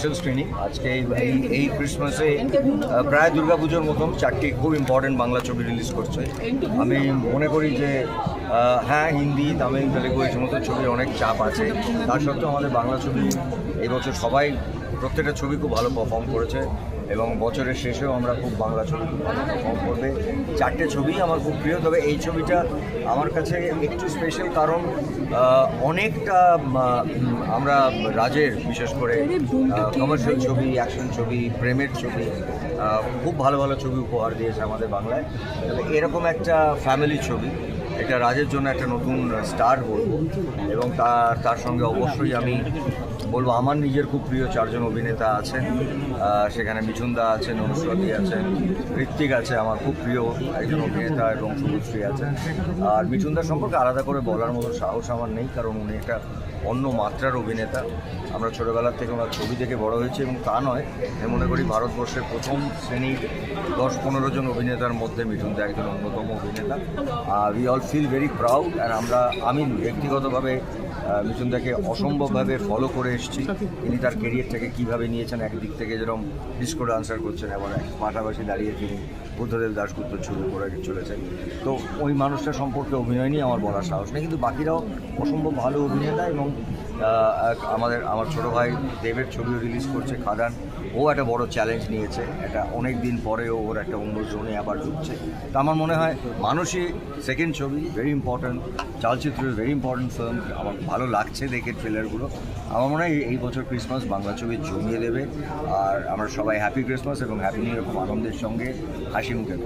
Special screening আজকে এই, এই- ক্রিসমাসে প্রায় দুর্গাপুজোর মতন চারটি খুব ইম্পর্টেন্ট বাংলা ছবি রিলিজ করছে। আমি মনে করি যে হ্যাঁ হিন্দি, তামিল, তেলেগু এই সমস্ত ছবির অনেক চাপ আছে। তার সত্ত্বেও আমাদের বাংলা ছবি এবছর সবাই প্রত্যেকটা ছবি খুব ভালো পারফর্ম করেছে এবং বছরের শেষেও আমরা খুব বাংলা ছবি খুব ভালো পারফর্ম করবে। চারটে ছবি আমার খুব প্রিয়, তবে এই ছবিটা আমার কাছে একটু স্পেশাল কারণ অনেকটা আমরা রাজের, বিশেষ করে কমার্শিয়াল ছবি অ্যাকশন ছবি, প্রেমের ছবি খুব ভালো ভালো ছবি উপহার দিয়েছে আমাদের বাংলায়। তবে এরকম একটা ফ্যামিলি ছবি এটা রাজের জন্য একটা নতুন স্টার বলব। এবং তার তার সঙ্গে অবশ্যই আমি বলব, আমার নিজের খুব প্রিয় চারজন অভিনেতা আছেন। সেখানে মিঠুনদা আছেন অনুষ্রতি আছেন, ঋত্বিক আছে, আমার খুব প্রিয় একজন অভিনেতা এবং শুভশ্রী আছেন। আর মিঠুনদার সম্পর্কে আলাদা করে বলার মতো সাহস আমার নেই, কারণ উনি একটা অন্য মাত্রার অভিনেতা। আমরা ছোটোবেলার থেকে ওনার ছবি দেখে বড় হয়েছি এবং তা নয়, আমি মনে করি ভারতবর্ষের প্রথম শ্রেণির দশ পনেরো জন অভিনেতার মধ্যে মিঠুনদা একজন অন্যতম অভিনেতা। আর we all feel very proud আর আমরা, আমি ব্যক্তিগতভাবে মিঠুনদাকে অসম্ভবভাবে ফলো করে এসেছি। তিনি তার কেরিয়ারটাকে কীভাবে নিয়েছেন, একদিক থেকে যেরকম ডিস্কো ডান্সার করছেন এক পাশাপাশি দাঁড়িয়ে তিনি বুদ্ধদেব দাশগুপ্ত ছবি করে চলেছেন। তো ওই মানুষটা সম্পর্কে অভিনয় নিয়ে আমার বলার সাহস নেই, কিন্তু বাকিরাও অসম্ভব ভালো অভিনেতা এবং আমাদের, আমার ছোট ভাই দেবের ছবিও রিলিজ করছে, খাদান। ও একটা বড় চ্যালেঞ্জ নিয়েছে, এটা অনেক দিন পরেও ওর একটা অন্য জোনে আবার ঢুকছে। তো আমার মনে হয়, মানুষই সেকেন্ড ছবি ভেরি ইম্পর্ট্যান্ট চলচ্চিত্র ভেরি ইম্পর্ট্যান্ট ফিল্ম আমার ভালো লাগছে দেখে ট্রেলারগুলো আমার মনে হয় এই বছর ক্রিসমাস বাংলা ছবি জমিয়ে দেবে। আর আমরা সবাই হ্যাপি ক্রিসমাস এবং হ্যাপি নিউ এরকম আনন্দের সঙ্গে হাসি মুখে